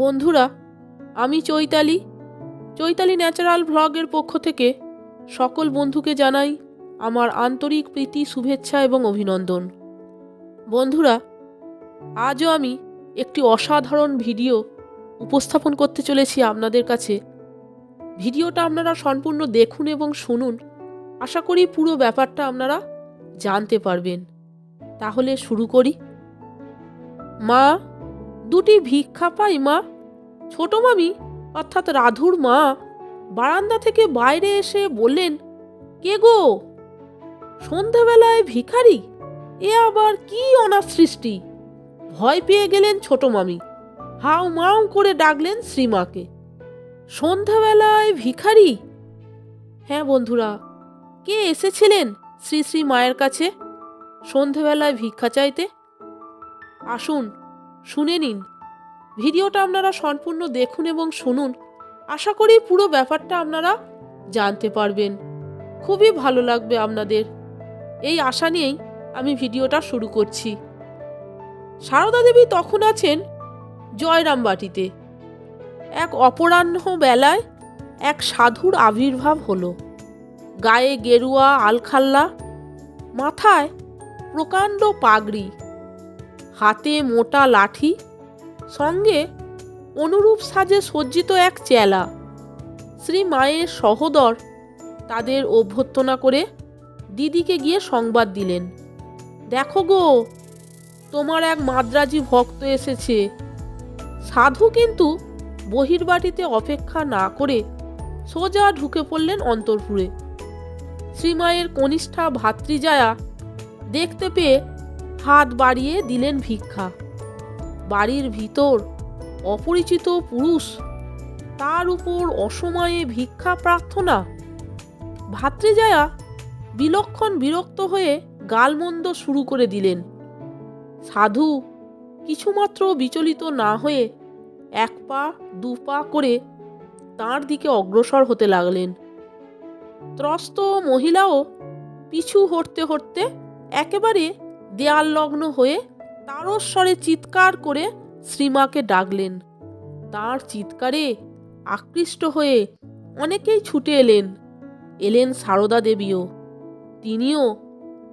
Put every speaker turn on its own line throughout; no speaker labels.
বন্ধুরা, আমি চৈতালি। চৈতালি ন্যাচারাল ভ্লগের পক্ষ থেকে সকল বন্ধুকে জানাই আমার আন্তরিক প্রীতি, শুভেচ্ছা এবং অভিনন্দন। বন্ধুরা, আজও আমি একটি অসাধারণ ভিডিও উপস্থাপন করতে চলেছি আপনাদের কাছে। ভিডিওটা আপনারা সম্পূর্ণ দেখুন এবং শুনুন। আশা করি পুরো ব্যাপারটা আপনারা জানতে পারবেন। তাহলে শুরু করি। মা, দুটি ভিক্ষা পাই মা। ছোট মামি, অর্থাৎ রাধুর মা, বারান্দা থেকে বাইরে এসে বললেন, কে গো? সন্ধেবেলায় ভিখারি? এ আবার কি অনাথ সৃষ্টি? ভয় পেয়ে গেলেন ছোট মামি। হাউ মাউ করে ডাকলেন শ্রীমাকে সন্ধ্যাবেলায় ভিখারি? হ্যাঁ বন্ধুরা, কে এসেছিলেন শ্রী শ্রী মায়ের কাছে সন্ধেবেলায় ভিক্ষা চাইতে? আসুন, শুনে নিন। ভিডিওটা আপনারা সম্পূর্ণ দেখুন এবং শুনুন। আশা করি পুরো ব্যাপারটা আপনারা জানতে পারবেন। খুবই ভালো লাগবে আপনাদের। এই আশা নিয়েই আমি ভিডিওটা শুরু করছি। সারদা দেবী তখন আছেন জয়রামবাটিতে। এক অপরাহ্ন বেলায় এক সাধুর আবির্ভাব হলো। গায়ে গেরুয়া, আলখাল্লা, মাথায় প্রকাণ্ড পাগড়ি, হাতে মোটা লাঠি সঙ্গে অনুরূপ সাজে সজ্জিত এক চেলা। শ্রী মায়ের সহদর তাদের অভ্যর্থনা করে দিদিকে গিয়ে সংবাদ দিলেন। দেখো গো, তোমার এক মাদ্রাজি ভক্ত এসেছে। সাধু কিন্তু বহির্বাটিতে অপেক্ষা না করে সোজা ঢুকে পড়লেন অন্তরপুরে। শ্রীমায়ের কনিষ্ঠা ভাতৃজায়া দেখতে পেয়ে হাত বাড়িয়ে দিলেন ভিক্ষা। বাড়ির ভিতর অপরিচিত পুরুষ, তার উপর অসময়ে ভিক্ষা প্রার্থনা। ভাতৃজায়া বিলক্ষণ বিরক্ত হয়ে গালমন্দ শুরু করে দিলেন। সাধু কিছুমাত্র বিচলিত না হয়ে এক পা, দু পা করে তাঁর দিকে অগ্রসর হতে লাগলেন। ত্রস্ত মহিলাও পিছু হটতে হটতে একেবারে দেয়াল লগ্ন হয়ে তারস্বরে চিৎকার করে শ্রীমাকে ডাকলেন। তার চিৎকারে আকৃষ্ট হয়ে অনেকেই ছুটে এলেন। এলেন সারদা দেবীও। তিনিও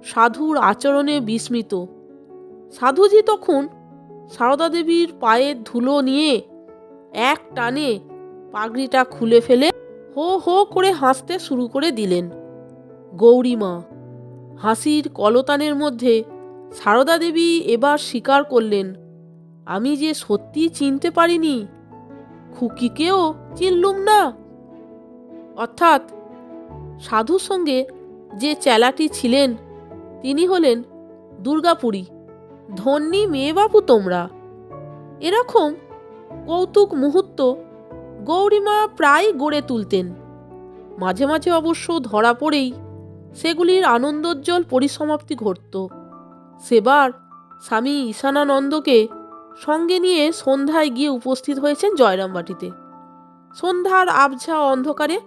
সাধুর আচরণে বিস্মিত। সাধুজি তখন সারদা দেবীর পায়ের ধুলো নিয়ে এক টানে পাগড়িটা খুলে ফেলে হো হো করে হাসতে শুরু করে দিলেন। গৌরীমা হাসির কলতানের মধ্যে সারদা দেবী এবার স্বীকার করলেন, আমি যে সত্যি চিনতে পারিনি, খুকিকেও চিনলুম না। অর্থাৎ সাধুর সঙ্গে যে চেলাটি ছিলেন, তিনি হলেন দুর্গাপুরী, ধন্যী মেয়েবাবু তোমরা। এরকম কৌতুক মুহূর্ত গৌরীমা প্রায় গড়ে তুলতেন। মাঝে মাঝে অবশ্য ধরা পড়েই সেগুলির আনন্দোজ্জ্বল পরিসমাপ্তি ঘটত। সেবার স্বামী ঈশানানন্দকে সঙ্গে নিয়ে সন্ধ্যায় গিয়ে উপস্থিত হয়েছেন জয়রামবাটিতে। সন্ধ্যার আবঝা অন্ধকারে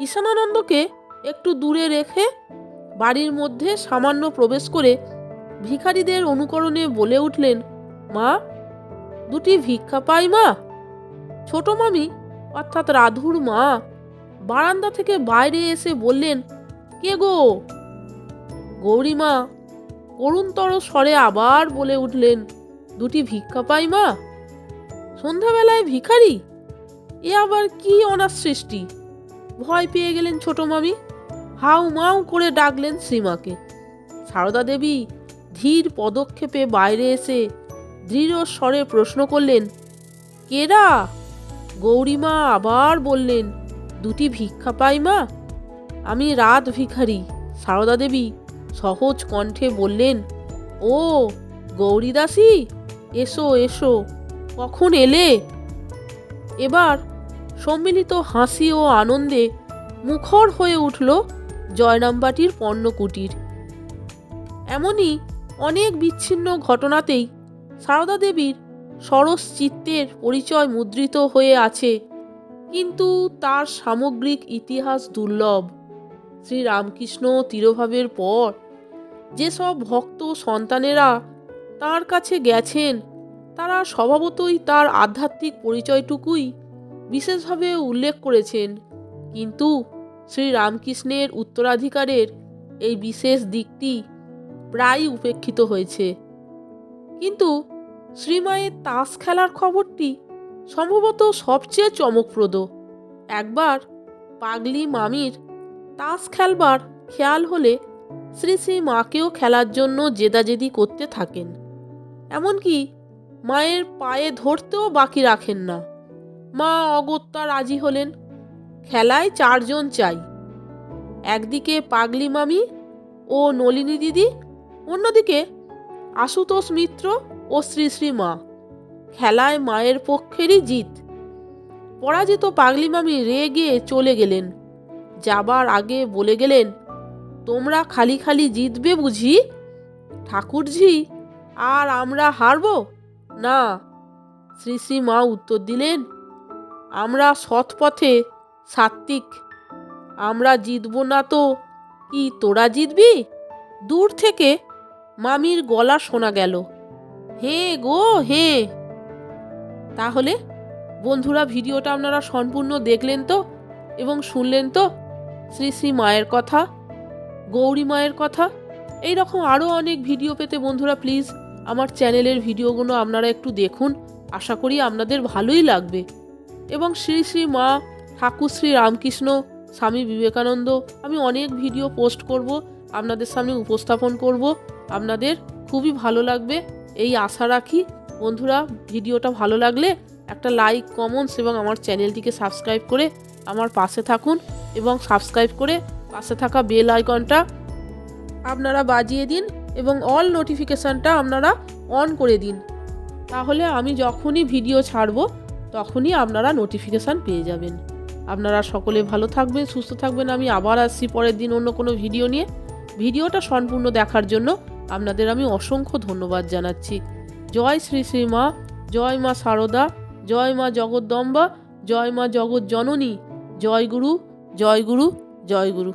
ঈশানানন্দকে একটু দূরে রেখে বাড়ির মধ্যে সামান্য প্রবেশ করে ভিখারিদের অনুকরণে বলে উঠলেন, মা, দুটি ভিক্ষা পাই মা? ছোট মামি, অর্থাৎ রাধুর মা, বারান্দা থেকে বাইরে এসে বললেন, কে গো? গৌরীমা করুণতর স্বরে আবার বলে উঠলেন, দুটি ভিক্ষা পাই মা? সন্ধ্যাবেলায় ভিখারি? এ আবার কি অনার সৃষ্টি? ভয় পেয়ে গেলেন ছোট মামি। হাউ মাউ করে ডাকলেন শ্রীমাকে সারদা দেবী ধীর পদক্ষেপে বাইরে এসে দৃঢ় স্বরে প্রশ্ন করলেন কেরা গৌরীমা আবার বললেন, দুটি ভিক্ষা পাই মা? আমি রাত ভিখারি, সারদা দেবী। সহজ কণ্ঠে বললেন, ও, গৌরীদাসী, এসো এসো, কখন এলে? এবার সম্মিলিত হাসি ও আনন্দে মুখর হয়ে উঠল জয়নামবাটির পণ্যকুটির। এমনই অনেক বিচ্ছিন্ন ঘটনাতেই সারদা দেবীর সরস চিত্তের পরিচয় মুদ্রিত হয়ে আছে, কিন্তু তার সামগ্রিক ইতিহাস দুর্লভ। শ্রীরামকৃষ্ণ তিরোভাবের পর যেসব ভক্ত সন্তানেরা তার কাছে গেছেন, তারা স্বভাবতই তার আধ্যাত্মিক পরিচয়টুকুই বিশেষভাবে উল্লেখ করেছেন। কিন্তু শ্রী রামকৃষ্ণের উত্তরাধিকারের এই বিশেষ দিকটি প্রায় উপেক্ষিত হয়েছে। কিন্তু শ্রীমায়ের তাস খেলার খবরটি সম্ভবত সবচেয়ে চমকপ্রদ। একবার পাগলি মামির তাস খেলবার খেয়াল হলে শ্রী শ্রী মাকেও খেলার জন্য জেদাজেদি করতে থাকেন। এমনকি মায়ের পায়ে ধরতেও বাকি রাখেন না। মা অগত্যা রাজি হলেন। খেলায় চারজন চাই। একদিকে পাগলি মামি ও নলিনী দিদি, অন্যদিকে আশুতোষ মিত্র ও শ্রী শ্রী মা। খেলায় মায়ের পক্ষেরই জিত। পরাজিত পাগলি মামি রেগে চলে গেলেন। যাবার আগে বলে গেলেন তোমরা খালি খালি জিতবে বুঝি? ঠাকুরঝি, আর আমরা হারব? না। শ্রী শ্রী মা উত্তর দিলেন, আমরা সৎ পথে সাত্ত্বিক আমরা জিতব না তো কি তোরা জিতবি? দূর থেকে মামির গলা শোনা গেল। হে গো, হে। তাহলে বন্ধুরা, ভিডিওটা আপনারা সম্পূর্ণ দেখলেন তো এবং শুনলেন তো? শ্রী শ্রী মায়ের কথা। গৌরী মায়ের কথা? এই রকম আরও অনেক ভিডিও পেতে বন্ধুরা প্লিজ আমার চ্যানেলের ভিডিওগুলো আপনারা একটু দেখুন। আশা করি আপনাদের ভালোই লাগবে। এবং শ্রী শ্রী মা ঠাকুর শ্রী রামকৃষ্ণ, স্বামী বিবেকানন্দ, আমি অনেক ভিডিও পোস্ট করব, আপনাদের সামনে উপস্থাপন করব। আপনাদের খুবই ভালো লাগবে। এই আশা রাখি বন্ধুরা, ভিডিওটা ভালো লাগলে একটা লাইক কমেন্টস এবং আমার চ্যানেলটিকে সাবস্ক্রাইব করে আমার পাশে থাকুন এবং সাবস্ক্রাইব করে পাশে থাকা বেল আইকনটা আপনারা বাজিয়ে দিন এবং অল নোটিফিকেশানটা আপনারা অন করে দিন। তাহলে আমি যখনই ভিডিও ছাড়বো, তখনই আপনারা নোটিফিকেশান পেয়ে যাবেন। আপনারা সকলে ভালো থাকবেন, সুস্থ থাকবেন। আমি আবার আসছি পরের দিন অন্য কোনো ভিডিও নিয়ে। ভিডিওটা সম্পূর্ণ দেখার জন্য আপনাদের আমি অসংখ্য ধন্যবাদ জানাচ্ছি। জয় শ্রী শ্রী মা, জয় মা সারদা, জয় মা জগদ্দম্বা, জয় মা জগৎ জননী জয় গুরু জয় গুরু জয় গুরু।